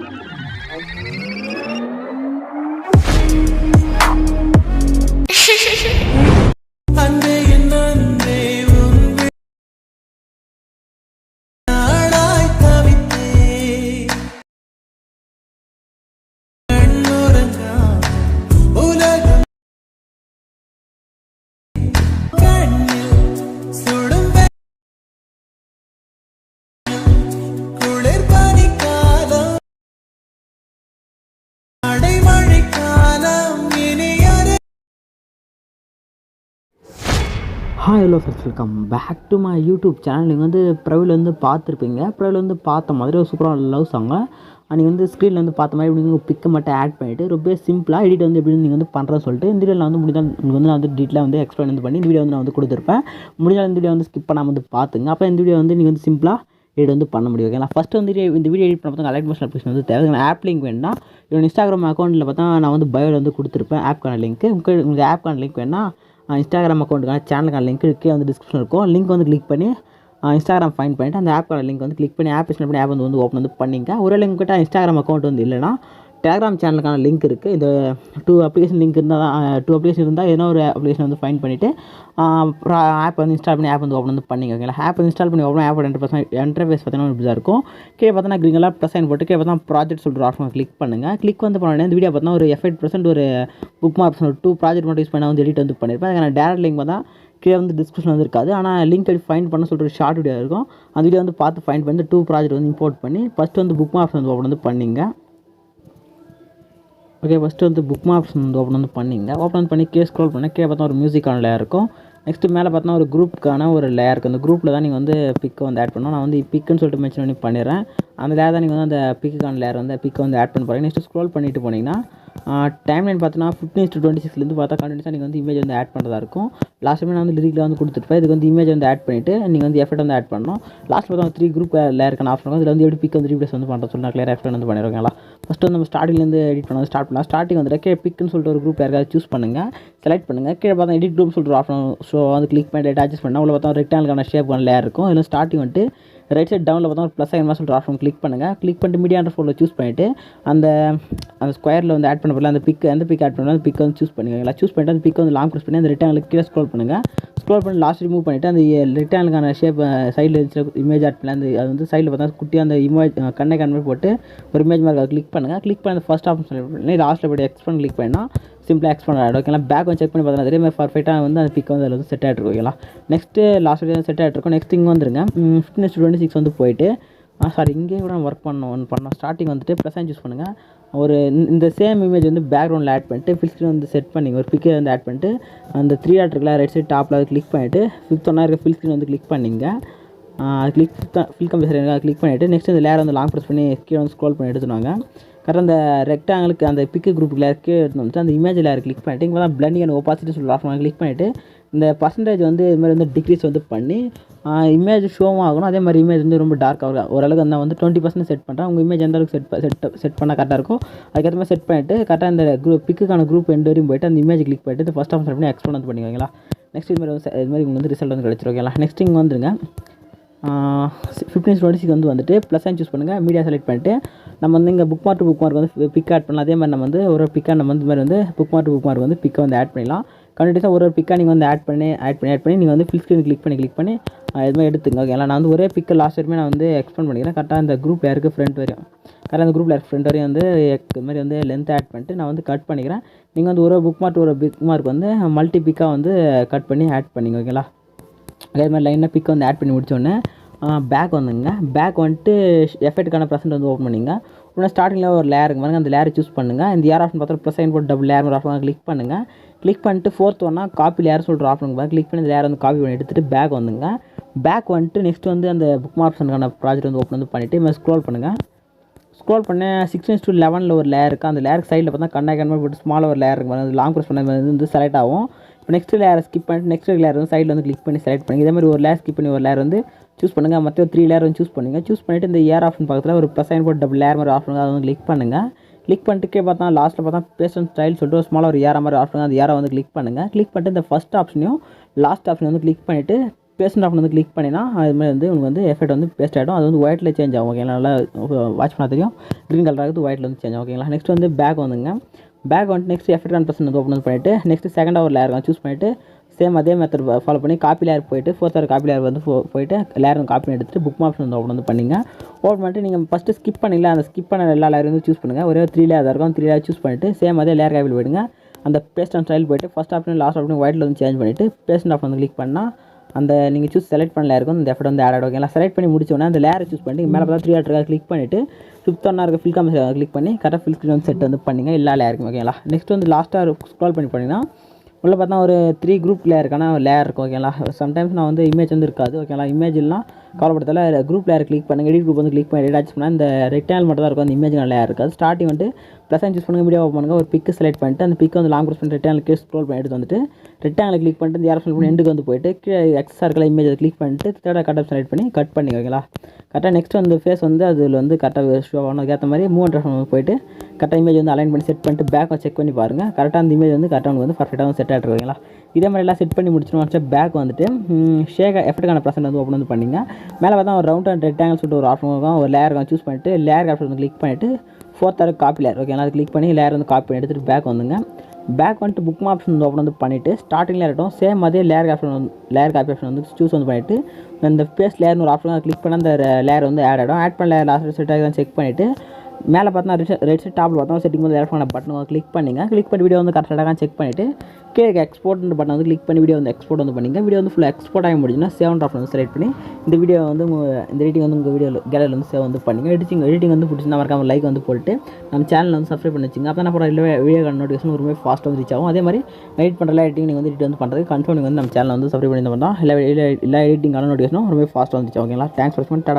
Música hi hello friends welcome back to my YouTube channel நீங்கள் வந்து ப்ரவில் வந்து பார்த்துருப்பீங்க. ப்ரவில் வந்து பார்த்த மாதிரி ஒரு சூப்பராக லவ் சாங்க நீங்கள் வந்து ஸ்க்ரீனில் வந்து பார்த்த மாதிரி நீங்கள் பிக்கை மட்டும் ஆட் பண்ணிவிட்டு ரொம்ப சிம்பிளாக எடிட் வந்து எப்படி நீங்கள் வந்து பண்ணுறது சொல்லிட்டு இந்த வீடியோவில் வந்து முடிஞ்சால் உங்களுக்கு வந்து நான் வந்து டீட்டெயிலாக வந்து எக்ஸ்பிளைன் வந்து பண்ணி இந்த வீடியோ வந்து நான் வந்து கொடுத்துருப்பேன். முடிஞ்சால் இந்த வீடியோ வந்து ஸ்கிப் பண்ணாமல் வந்து பார்த்துங்க. அப்போ இந்த வீடியோ வந்து நீங்கள் வந்து சிம்பிளாக எடிட் வந்து பண்ண முடியும் ஓகேங்களா ஃபஸ்ட்டு வந்து இந்த வீடியோ எடிட் பண்ண பார்த்தா அலைட் மோஷன் அப்ளிகேஷன் வந்து தேவை. ஆப் லிங்க் வேணும்னா என்னோட இன்ஸ்டாகிராம் அக்கௌண்ட்டில் பார்த்தா நான் வந்து பயோவில் வந்து கொடுத்துருப்பேன். ஆப்கான லிங்க் உங்களுக்கு உங்களுக்கு ஆப்க்கான லிங்க் வேணால் இன்ஸ்டாகிராம் அக்கௌண்ட்டுக்கான சேனலுக்கான லிங்க் கீழே வந்து டிஸ்கிரிப்ஷன் இருக்கும். லிங்க் வந்து கிளிக் பண்ணி இன்ஸ்டாகிராம் ஃபைன் பண்ணிவிட்டு அந்த ஆப்போட லிங்க் வந்து கிளிக் பண்ணி ஆப் பண்ணி ஆப் வந்து வந்து ஓப்பன் வந்து பண்ணிங்க. ஒரு லிங்க் கிட்ட இன்ஸ்டாகிராம் அக்கௌண்ட் வந்து இல்லைனா டெலிகிராம் சேனலுக்கான லிங்க் இருக்குது இந்த டூ அப்ளிகேஷன் லிங்க் இருந்தால் தான் டூ அப்ளிகேஷன் இருந்தால் ஏதோ ஒரு அப்ளிகேஷன் வந்து ஃபைன் பண்ணிவிட்டு ஆப் வந்து இன்ஸ்டால் பண்ணி ஆப் வந்து ஓப்பன் வந்து பண்ணிங்க ஓகேங்களா ஆப் வந்து இன்ஸ்டால் பண்ணி open app enter person interface பார்த்தீங்கன்னா இப்படி தான் இருக்கும். கீழே பார்த்தீங்கன்னா க்ரீங்கெல்லாம் ப்ளஸ் சைன் போட்டு கீழே பார்த்தா ப்ராஜெக்ட் சொல்கிற ஆப்ஷன் கிளிக் பண்ணுங்கள் கிளிக் வந்து பண்ண இந்த வீடியோ பார்த்தா ஒரு எஃபெக்ட் பர்சன்ட் ஒரு புக் மார்க்ஸ் ஒரு டூ ப்ராஜெக்ட் மட்டும் யூஸ் பண்ணி வந்து எடிட் வந்து பண்ணியிருப்பேன் அதுக்கான டேரக்ட் லிங்க் பார்த்தா கீழே வந்து டிஸ்கிரிப்ஷன் வந்து இருக்காது. ஆனால் லிங்க் எடுத்து ஃபைன் பண்ண சொல்லிட்டு ஒரு ஷார்ட் வீடியோ இருக்கும். அந்த வீடியோ வந்து பார்த்து ஃபைன் பண்ணி டூ ப்ராஜெக்ட் வந்து இம்போர்ட் பண்ணி ஃபஸ்ட்டு வந்து புக் மார்க்ஸ் வந்து ஓப்பன் வந்து பண்ணிங்க. ஓகே ஃபஸ்ட்டு வந்து புக் மார்க்ஸ் வந்து ஓப்பன் வந்து பண்ணிங்க. ஓப்பன் பண்ணி கே ஸ்க்ரோல் பண்ணி கே பார்த்தா ஒரு மியூசிக்கான லேயர் இருக்கும். நெக்ஸ்ட்டு மேலே பார்த்தா ஒரு குரூப்புக்கான ஒரு லேயர் இருக்குது அந்த குரூப்பில் தான் நீங்கள் வந்து பிக்கை வந்து ஆட் பண்ணணும். நான் வந்து பிக்குன்னு சொல்லிட்டு மென்ஷன் பண்ணி பண்ணிடுறேன். அந்த லேயர் தான் நீங்கள் வந்து அந்த பிக்குக்கான லேயர் வந்து பிக்கை வந்து ஆட் பண்ண போகிறீங்க நெக்ஸ்ட்டு ஸ்க்ரோல் பண்ணிட்டு போனீங்கன்னா டைம் லைன் பார்த்தீங்கன்னா ஃபிஃப்டின் டு டுவெண்ட்டி சிக்ஸ்லேருந்து பார்த்தா கண்டினியூஸாக நீங்கள் வந்து இமேஜ் வந்து ஆட் பண்ணுறதா இருக்கும். லாஸ்ட் டைம் நான் வந்து லிரிக்கில் வந்து கொடுத்துருப்பேன். இதுக்கு வந்து இமேஜ் வந்து ஆட் பண்ணிவிட்டு நீங்கள் வந்து எஃபெக்ட் வந்து ஆட் பண்ணணும். லாஸ்ட் பார்த்தா த்ரீ குரூப் லேயருக்கான ஆப்ஷன் வந்து இதில் வந்து எப்படி பிக் வந்து ரீப்ளேஸ் வந்து பண்ணுறது சொல்லி நான் கிளியர் எஃபெக்ட் வந்து பண்ணிடுவோங்களா ஃபஸ்ட்டு வந்து நம்ம ஸ்டார்டிங்லேருந்து எடிட் பண்ண ஸ்டார்ட் பண்ணலாம். ஸ்டார்டிங் வந்து கே பிக்குன்னு சொல்லிட்டு ஒரு குரூப் யாருக்காவது சூஸ் பண்ணுங்கள் செலக்ட் பண்ணுங்கள் கீழே பார்த்தா எடிட் குரூப் சொல்லிட்டு ஆப்ஷன் ஸோ வந்து கிளிக் பண்ணி அட்ஜஸ்ட் பண்ணால் உள்ள பார்த்தா ரெக்டாங்கலான ஷேப் லேயர் இருக்கும். இதில் ஸ்டார்டிங் வந்துட்டு ரைட் சைட் டவுனில் பார்த்தா ப்ளஸ் ஐன் சொல்லிட்டு ஆப்ஷன் கிளிக் பண்ணுங்கள் கிளிக் பண்ணிட்டு மீடியா ஃபோனில் சூஸ் பண்ணிவிட்டு அந்த அந்த ஸ்கொயரில் வந்து ஆட் பண்ண அந்த பிக் அந்த பிக் ஆட் பண்ணலாம் அந்த பிக் வந்து சூஸ் பண்ணிக்கலாம் சூஸ் பண்ணிட்டு அந்த பிக் வந்து லாங் ப்ரெஸ் பண்ணி அந்த ரிட்டர்னில் கீழே ஸ்க்ரோல் பண்ணுங்கள் ஸ்க்ரோல் பண்ணி லாஸ்ட் ரிமூவ் பண்ணிவிட்டு அந்த ரிட்டர்னுக்கான ஷேப் சைடில் இருந்துச்சு இமேஜ் ஆட் பண்ணி அந்த அது வந்து சைடில் பார்த்தா குட்டியாக அந்த இமேஜ் கண்ணை கன்வெர்ட் போட்டு ஒரு இமேஜ் மாதிரி அதை கிளிக் பண்ணுங்கள் கிளிக் பண்ணி அந்த ஃபஸ்ட் ஆப்ஷன் செலக்ட் பண்ணி லாஸ்ட்டில் போய்ட்டு எக்ஸ்பன் கிளிக் பண்ணால் சிம்பிளாக எக்ஸ்பெண்ட் ஆகிடும் ஓகேங்களா பேக் வந்து செக் பண்ணி பார்த்தா அதே மாதிரி வந்து அந்த பிக் வந்து அதில் வந்து செட் ஆகிட்டு ஓகேங்களா நெக்ஸ்ட்டு லாஸ்ட் வீடியோ செட் ஆகிட்டுருக்கும் நெக்ஸ்ட் இங்கே வந்துருங்க. ஃபிட்னஸ் டுவெண்ட்டி சிக்ஸ் வந்து போயிட்டு சாரி இங்கேயும் கூட ஒர்க் பண்ணோம் பண்ணோம். ஸ்டார்டிங் வந்துட்டு ப்ளஸ் சூஸ் பண்ணுங்கள் ஒரு இந்த- சேம் இமேஜ் வந்து பேக்ரவுண்டில் ஆட் பண்ணிட்டு ஃபில் ஸ்க்ரீன் வந்து செட் பண்ணிங்க ஒரு பிக்கை வந்து ஆட் பண்ணிட்டு அந்த த்ரீ ஆட் இருக்குல்ல ரைட் சைட் டாப்பில் அதை கிளிக் பண்ணிவிட்டு ஃபிஃப்த் ஒன்றா இருக்க ஃபில் ஸ்க்ரீன் வந்து கிளிக் பண்ணிங்க. கிளிக் ஃபில் கம்பேசர் கிளிக் பண்ணிவிட்டு நெக்ஸ்ட் இந்த லேர் வந்து லாங் ப்ரெஸ் பண்ணி கீழே வந்து ஸ்க்ரோல் பண்ணி எடுத்துனாங்க கரெக்டாக அந்த ரெக்டாங்களுக்கு அந்த பிக்கு குரூப் லேயர் கீழே எடுத்து வந்துட்டு அந்த இமேஜில் யார் கிளிக் பண்ணிட்டு இங்கே தான் பிளண்டிங் அண்ட் ஒப்பாசிட்டி சொல்லி ஆஃப் கிளிக் பண்ணிவிட்டு இந்த பர்சன்டேஜ் வந்து இது மாதிரி வந்து டிக்ரீஸ் வந்து பண்ணி இமேஜ் ஷோவும் ஆகணும். அதே மாதிரி இமேஜ் வந்து ரொம்ப டார்க் ஆகும் ஓரளவுக்கு நான் வந்து டுவெண்ட்டி பர்சன்ட் செட் பண்ணுறேன் உங்கள் இமேஜ் எந்த அளவுக்கு செட் செட் செட் பண்ணால் கரெக்டாக இருக்கும் அதுக்கேற்ற மாதிரி செட் பண்ணிவிட்டு கரெக்டாக இந்த குரூப் பிக்குக்கான குரூப் எண்டு வரையும் போயிட்டு அந்த இமேஜ் கிளிக் பண்ணிட்டு ஃபஸ்ட் ஆஃப் பண்ணி எக்ஸ்போர்ட் வந்து பண்ணிக்கோங்களா. நெக்ஸ்ட் இது மாதிரி இது மாதிரி உங்களுக்கு வந்து ரிசல்ட் வந்து கிடச்சிரும் ஓகேங்களா. நெக்ஸ்ட் இங்கே வந்துருங்க. ஃபிஃப்டீன் டுவெண்ட்டி சிக்ஸ் வந்து வந்துட்டு ப்ளஸ் சைன் சூஸ் பண்ணுங்கள் மீடியா செலக்ட் பண்ணிட்டு நம்ம வந்து இங்கே புக் மார்க் புக் மார்க் வந்து பிக் ஆட் பண்ணலாம். அதே மாதிரி நம்ம வந்து ஒரு பிக்காக நம்ம வந்து மாதிரி வந்து புக் மார்க் புக் மார்க் வந்து பிக்கை வந்து ஆட் பண்ணிடலாம். கண்டிப்பாக ஒரு ஒரு பிக்காக நீங்கள் வந்து ஆட் பண்ணி ஆட் பண்ணி ஆட் பண்ணி நீங்கள் வந்து ஃபில் ஸ்க்ரீன் கிளிக் பண்ணி கிளிக் பண்ணி ஆஹ் இது மாதிரி எடுத்துங்க ஓகேங்களா? நான் வந்து ஒரே பிக்கை லாஸ்ட் வரையுமே நான் வந்து எக்ஸ்பெண்ட் பண்ணிக்கிறேன். கரெக்டாக இந்த குரூப் யாருக்கு ஃப்ரெண்ட் வரையும் கரெக்டாக அந்த குரூப்பில் ஃப்ரெண்ட் வரையும் வந்து இது மாதிரி வந்து லென்த் ஆட் பண்ணிட்டு நான் வந்து கட் பண்ணிக்கிறேன். நீங்கள் வந்து ஒரு புக் மார்க் ஒரு பிக் மார்க் வந்து மல்டி பிக்காக வந்து கட் பண்ணி ஆட் பண்ணிங்க. ஓகேங்களா? அதே மாதிரி லைனாக பிக்கை வந்து ஆட் பண்ணி முடிச்சோடனே பேக் வந்துங்க. பேக் வந்துட்டு எஃபெக்ட்டுக்கான ப்ரெசென்ட் வந்து ஓப்பன் பண்ணிங்க. உடனே ஸ்டார்டிங்கில் ஒரு லேயர் இருக்கு பாருங்க. அந்த லேயர் சூஸ் பண்ணுங்கள் இந்த ஏர் ஆப்ஷன் பார்த்தா ப்ளஸ் சைன் போட்டு டபுள் லேயர் ஆப்ஷன் கிளிக் பண்ணுங்கள் கிளிக் பண்ணிட்டு ஃபோர்த் ஒன்னா காப்பி லேயர் சொல்கிற ஆப்ஷன் பாருங்க. கிளிக் பண்ணி இந்த லேயர் வந்து காப்பி பண்ணி எடுத்துகிட்டு பேக் வந்துங்க. பேக் வந்துட்டு நெக்ஸ்ட் வந்து அந்த புக் மார்க்ஸனுக்கான ப்ராஜெக்ட் வந்து ஓப்பன் வந்து பண்ணிவிட்டு இது ஸ்க்ரோல் பண்ணுங்கள் ஸ்க்ரோல் பண்ண சிக்ஸ்டீன் டு லெவனில் ஒரு லேயர் இருக்குது அந்த லேயருக்கு சைடில் பார்த்தா கண்ணா கண்ணா போட்டு ஸ்மால் ஒரு லேயர் இருக்கு அது லாங் ப்ரெஸ் பண்ண வந்து செலக்ட் ஆகும். இப்போ நெக்ஸ்ட் லேயர் ஸ்கிப் பண்ணிட்டு நெக்ஸ்ட் லேயர் வந்து சைடில் வந்து கிளிக் பண்ணி செலக்ட் பண்ணி இதே மாதிரி ஒரு லேயர் ஸ்கிப் பண்ணி ஒரு லேயர் வந்து சூஸ் பண்ணுங்கள் மற்ற த்ரீ லேயர் வந்து சூஸ் பண்ணுங்கள் சூஸ் பண்ணிட்டு இந்த ஏர் ஆப்ஷன் பக்கத்தில் ஒரு ப்ளஸ் சைன் போட்டு டபுள் லேயர் மாதிரி ஆப்ஷன் அதை வந்து கிளிக் பண்ணுங்கள் கிளிக் பண்ணிட்டு பார்த்தா லாஸ்ட்டில் பார்த்தா பேஷன் ஸ்டைல் சொல்லிட்டு ஒரு ஸ்மாலாக ஒரு ஏற மாதிரி ஆப்ஷன் அந்த ஏரை வந்து கிளிக் பண்ணுங்கள் கிளிக் பண்ணிட்டு இந்த ஃபஸ்ட் ஆப்ஷனையும் லாஸ்ட் ஆப்ஷன் வந்து கிளிக் பண்ணிவிட்டு பேஸ்ட் ஆப்ஷன் வந்து கிளிக் பண்ணினா அதுமாதிரி வந்து உங்களுக்கு வந்து எஃபெக்ட் வந்து பேஸ்ட் ஆகிடும் அது வந்து ஒயிட்டில் சேஞ்ச் ஆகும். ஓகேங்களா? நல்லா வாட்ச் பண்ண தெரியும். க்ரீன் கலர் ஆகுது ஒயிட்டில் வந்து சேஞ்ச் ஆகும். ஓகேங்களா? நெக்ஸ்ட் வந்து பேக் வந்துங்க. பேக் வந்துட்டு நெக்ஸ்ட் எஃபெக்ட் அண்ட் பர்சன் வந்து ஓப்பன் பண்ணிவிட்டு நெக்ஸ்ட் செகண்ட் ஒரு லேயர் சூஸ் பண்ணிவிட்டு சேம் அதே மெத்தட் ஃபாலோ பண்ணி காப்பி லேயர் போயிட்டு ஃபோர்த் ஆர் காப்பி லேயர் வந்து போயிட்டு லேயர் வந்து காப்பி எடுத்துட்டு புக் ஆப்ஷன் வந்து ஓப்பன் வந்து பண்ணிங்க. ஓப்பன் பண்ணிட்டு நீங்கள் ஃபஸ்ட்டு ஸ்கிப் பண்ணல அந்த ஸ்கிப் பண்ண எல்லா லேயர் வந்து சூஸ் பண்ணுங்கள் ஒரே த்ரீ லேயர் இருக்கும். த்ரீ லேயர் சூஸ் பண்ணிட்டு சேம் அதே லேயர் காப்பியில் போயிடுங்க. அந்த பேஸ்ட் அண்ட் ஸ்டைல் போயிட்டு ஃபஸ்ட் ஆப்ஷன் லாஸ்ட் ஆப்ஷன் ஒயிட்டில் வந்து சேஞ்ச் பண்ணிவிட்டு பேஸ்ட் ஆப்ஷன் வந்து கிளிக் பண்ணால் அந்த நீங்கள் சூஸ் செலக்ட் பண்ணல இருக்கும் இந்த எஃபர்ட் வந்து ஆட் ஆகும் ஓகேங்களா செலக்ட் பண்ணி முடிச்சோடனே அந்த லேயரை சூஸ் பண்ணி மேலே பார்த்தா த்ரீ ஆட் கிளிக் பண்ணிவிட்டு ஃபிஃப்த் ஒன்னாக இருக்க ஃபில் காமிஸ் கிளிக் பண்ணி கரெக்டாக ஃபில் ஸ்க்ரீன் வந்து செட் வந்து பண்ணிங்க எல்லா லேயருக்கும் ஓகேங்களா நெக்ஸ்ட் வந்து லாஸ்ட்டாக ஸ்க்ரால் பண்ணி பண்ணிங்கன்னா உள்ளே பார்த்தா ஒரு த்ரீ குரூப் லேயருக்கான லேயர் இருக்கும் ஓகேங்களா சம்டைம்ஸ் நான் வந்து இமேஜ் வந்து இருக்காது ஓகேங்களா இமேஜ் இல்லைனா கவலைப்படுத்தல குரூப் லேயர் கிளிக் பண்ணுங்கள் எடிட் குரூப் வந்து கிளிக் பண்ணி எடிட் பண்ணால் இந்த ரெக்டாங்கல் மட்டும் தான் இருக்கும். அந்த இமேஜ் நல்லா இருக்காது. ஸ்டார்டிங் வந்து ப்ளஸ் சூஸ் பண்ணுங்க வீடியோ ஓப்பன் பண்ணுங்கள் ஒரு பிக்கு செலக்ட் பண்ணிட்டு அந்த பிக் வந்து லாங் ப்ரெஸ் பண்ணி ரெக்டாங்கல் கீழே ஸ்க்ரோல் பண்ணி எடுத்து வந்துட்டு ரெக்டாங்கல் கிளிக் பண்ணிட்டு இந்த ஆப்ஷன் பண்ணி எண்டுக்கு வந்து போயிட்டு கீழே எக்ஸஸாக இருக்கிற இமேஜ் அதை கிளிக் பண்ணிட்டு தேர்டாக கட் செலக்ட் பண்ணி கட் பண்ணி ஓகேங்களா கரெக்டாக நெக்ஸ்ட் வந்து ஃபேஸ் வந்து அதில் வந்து கரெக்டாக ஷோ ஆகணும். அதுக்கேற்ற மாதிரி மூவ் அண்ட் போயிட்டு கரெக்டாக இமேஜ் வந்து அலைன் பண்ணி செட் பண்ணிட்டு பேக்கை செக் பண்ணி பாருங்கள் கரெக்டாக அந்த இமேஜ் வந்து கரெக்டாக வந்து பர்ஃபெக்டாக செட் ஆகிட்டு ஓகேங்களா இதே மாதிரி எல்லாம் செட் பண்ணி முடிச்சிடும் வச்சா பேக் வந்துட்டு ஷேக் எஃபெக்ட்டுக்கான ப்ரெசன்ட் வந்து ஓப்பன் வந்து பண்ணிங்க. மேலே பார்த்தா ஒரு ரவுண்ட் அண்ட் ரெக்டாங்கல் சொல்லிட்டு ஒரு ஆப்ஷன் இருக்கும். ஒரு லேயர் சூஸ் பண்ணிட்டு லேயர் ஆப்ஷன் வந்து கிளிக் பண்ணிவிட்டு ஃபோர்த் ஆர் காப்பி லேயர் ஓகேங்களா அது கிளிக் பண்ணி லேயர் வந்து காப்பி பண்ணி எடுத்துகிட்டு பேக் வந்துங்க. பேக் வந்துட்டு புக் ஆப்ஷன் வந்து ஓப்பன் வந்து பண்ணிவிட்டு ஸ்டார்டிங்கில் இருக்கட்டும் சேம் அதே லேயர் ஆப்ஷன் வந்து லேயர் காப்பி ஆப்ஷன் வந்து சூஸ் வந்து பண்ணிவிட்டு இந்த பேஸ் லேயர்னு ஒரு ஆப்ஷன் கிளிக் பண்ண அந்த லேயர் வந்து ஆட் ஆகிடும் ஆட் பண்ண லேயர் லாஸ்ட் செட் ஆகி செக் பண்ணிவிட்டு மேலே பார்த்தா ரெட் செட் டாப்பில் பார்த்தா செட்டிங் வந்து எலக்ட்ரான பட்டன் கிளிக் பண்ணிங்க. கிளிக் பண்ணி வீடியோ வந்து கரெக்டாக செக் பண்ணிவிட்டு கீழே எக்ஸ்போர்ட் பட்டன் வந்து கிளிக் பண்ணி வீடியோ வந்து எக்ஸ்போர்ட் வந்து பண்ணிங்க. வீடியோ வந்து ஃபுல்லாக எக்ஸ்போர்ட் ஆகி முடிஞ்சுன்னா சேவன் ஆப்ஷன் வந்து செலக்ட் பண்ணி இந்த வீடியோ வந்து இந்த எடிட்டிங் வந்து உங்கள் வீடியோ கேலரியில் வந்து சேவ் வந்து பண்ணிங்க. எடிட்டிங் எடிட்டிங் வந்து பிடிச்சிருந்தா மறக்காம லைக் வந்து போட்டு நம்ம சேனல் வந்து சப்ஸ்கிரைப் பண்ணி வச்சுங்க. அப்போ அப்புறம் இல்லை வீடியோ நோட்டிஃபிகேஷன் ரொம்ப ஃபாஸ்ட்டாக வந்து ரீச் ஆகும். அதே மாதிரி எடிட் பண்ணுற எடிட்டிங் நீங்கள் வந்து எடிட் வந்து பண்ணுறது கன்ஃபார்ம் நீங்கள் வந்து நம்ம சேனல் வந்து சப்ஸ்கிரைப் பண்ணி பண்ணால் எல்லா எல்லா எடிட்டிங்கான நோட்டிஃபிகேஷனும் ரொம்ப ஃபாஸ்ட்டாக வந்துச்சு ஓகேங்களா தேங்க்ஸ் ஃபார் டாடா